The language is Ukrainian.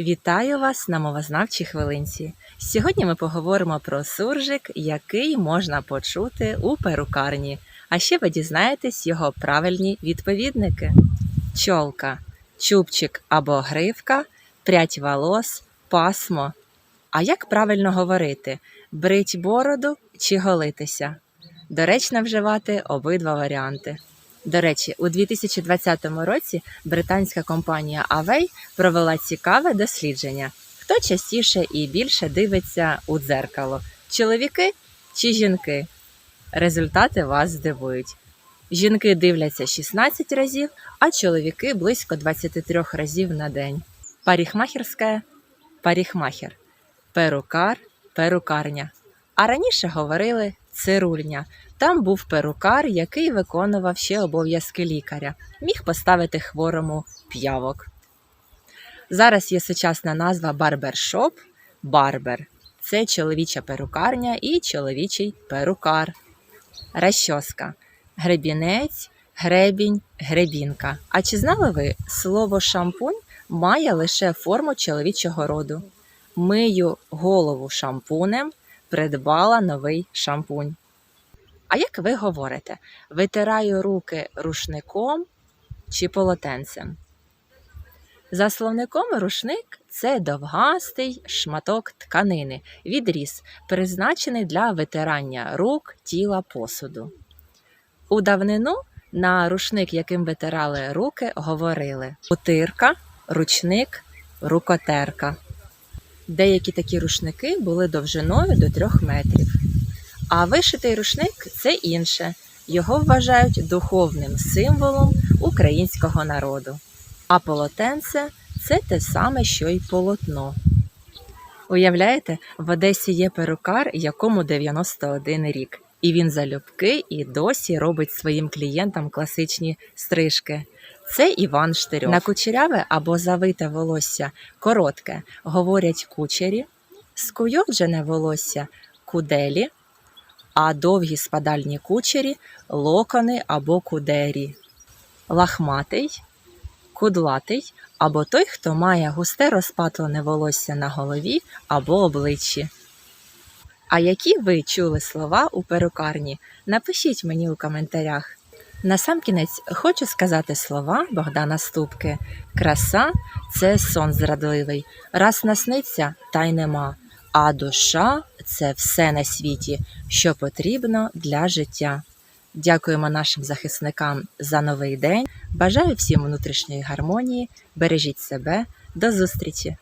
Вітаю вас на мовознавчій хвилинці. Сьогодні ми поговоримо про суржик, який можна почути у перукарні. А ще ви дізнаєтесь його правильні відповідники: чолка, чубчик або гривка, прядь волос, пасмо. А як правильно говорити: брить бороду чи голитися? Доречно вживати обидва варіанти. До речі, у 2020 році британська компанія Avey провела цікаве дослідження. Хто частіше і більше дивиться у дзеркало: чоловіки чи жінки? Результати вас здивують. Жінки дивляться 16 разів, а чоловіки близько 23 разів на день. Парикмахерська – парикмахер, перукар – перукарня. А раніше говорили цирульня. Там був перукар, який виконував ще обов'язки лікаря, міг поставити хворому п'явок. Зараз є сучасна назва барбершоп барбер. Це чоловіча перукарня і чоловічий перукар. Расчоска гребінець, гребінь, гребінка. А чи знали ви, слово шампунь має лише форму чоловічого роду? Мию голову шампунем, придбала новий шампунь. А як ви говорите, витираю руки рушником чи полотенцем? За словником рушник це довгастий шматок тканини, відріз, призначений для витирання рук, тіла, посуду. У давнину на рушник, яким витирали руки, говорили утирка, ручник, рукотерка. Деякі такі рушники були довжиною до 3 метрів. А вишитий рушник це інше. Його вважають духовним символом українського народу. А полотенце це те саме, що й полотно. Уявляєте, в Одесі є перукар, якому 91 рік, і він залюбки і досі робить своїм клієнтам класичні стрижки. Це Іван Штирьов. На кучеряве або завите волосся коротке говорять кучері, скуйовджене волосся куделі, а довгі спадальні кучері локони або кудері. Лахматий, кудлатий або той, хто має густе розпатлене волосся на голові або обличчі. А які ви чули слова у перукарні? Напишіть мені у коментарях. Насамкінець хочу сказати слова Богдана Ступки. Краса це сон зрадливий, раз насниться, та й нема. А душа це все на світі, що потрібно для життя. Дякуємо нашим захисникам за новий день. Бажаю всім внутрішньої гармонії. Бережіть себе. До зустрічі!